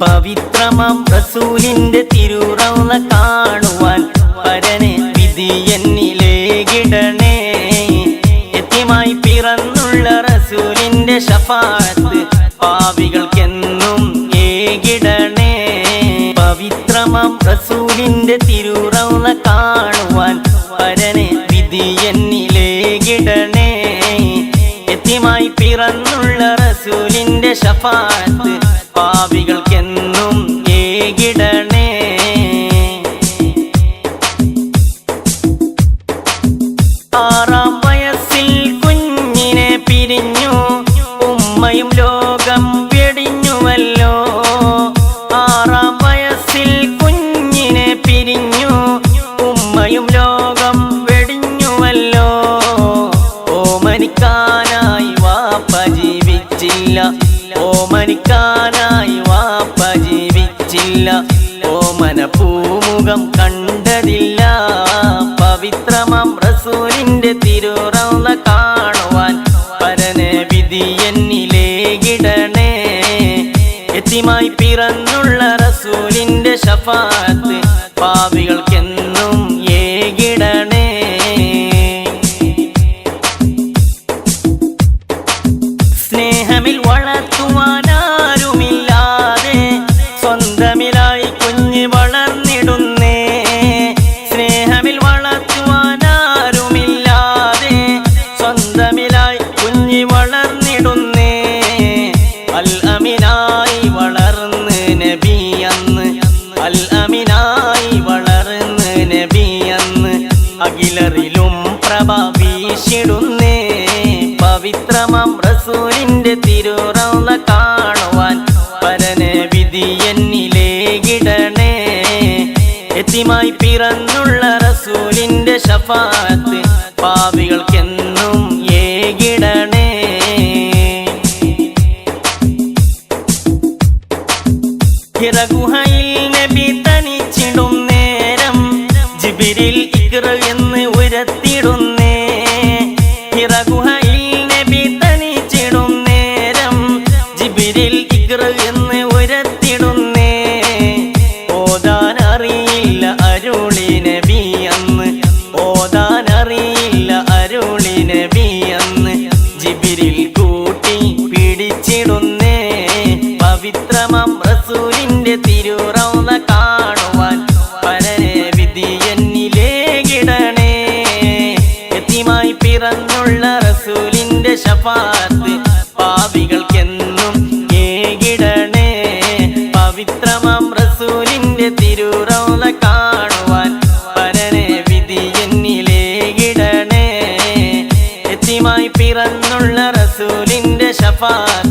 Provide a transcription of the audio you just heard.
പവിത്രമാം റസൂലിന്റെ തിരുറൗള കാണുവാൻ പരനെ വിധി എന്നിലേകിടണേ എത്തിമായി പിറന്നുള്ള റസൂലിന്റെ ഷഫാത്ത് പാവികൾക്കെന്നും ഏകിടണേ പവിത്രമം റസൂലിന്റെ തിരുറൗള കാണുവാൻ പരനെ വിധി എന്നിലേകിടണേ എത്തിമായി പിറന്നുള്ള റസൂലിന്റെ ഷഫാത്ത് പാവികൾക്കെന്നും ഏകിടണേ. ആറാം വയസ്സിൽ കുഞ്ഞിനെ പിരിഞ്ഞു ഉമ്മയും ലോകം വെടിഞ്ഞുവല്ലോ. ആറാം വയസ്സിൽ കുഞ്ഞിനെ പിരിഞ്ഞു ഉമ്മയും ലോകം വെടിഞ്ഞുവല്ലോ. ഓമനിക്കാനായി വാപ്പ ജീവിച്ചില്ല ഓമനിക്കാനായി തിരുറൗള കാണുവാൻ പരനെ വിധി എന്നിലേ കിടണേ എത്തിമായി പിറന്നുള്ള റസൂലിന്റെ ഷഫാത്ത് പാവികൾക്കെന്നും ഏകിടണേ. സ്നേഹമിൽ വളർത്തുവാനാരുമില്ലാതെ അമിനായി വളർന്ന് നബി അന്ന്. അൽ അമിനായി വളർന്ന് നബി അന്ന്. അഖിലറിലും പ്രഭ വീശിടുന്നേ. പവിത്രമം റസൂലിന്റെ തിരുറന്ന കാണുവാൻ പരനെ വിധി എന്നിലേകിടണേ എത്തിമായി പിറന്നുള്ള റസൂലിന്റെ ഷഫാത്ത് പാവികൾക്കെന്നും ഹിറഗുഹയിൽ നബി തനിച്ചിടും നേരം. ജിബിരിൽ ഇക്ര എന്ന് ഉരത്തിടുന്നേ. ഹിറഗുഹയിൽ ശപാത്ത് പാപികൾക്കെന്നും ഏകിടണേ. പവിത്രമാം പിറന്നുള്ള റസൂലിന്റെ ശപാത്ത്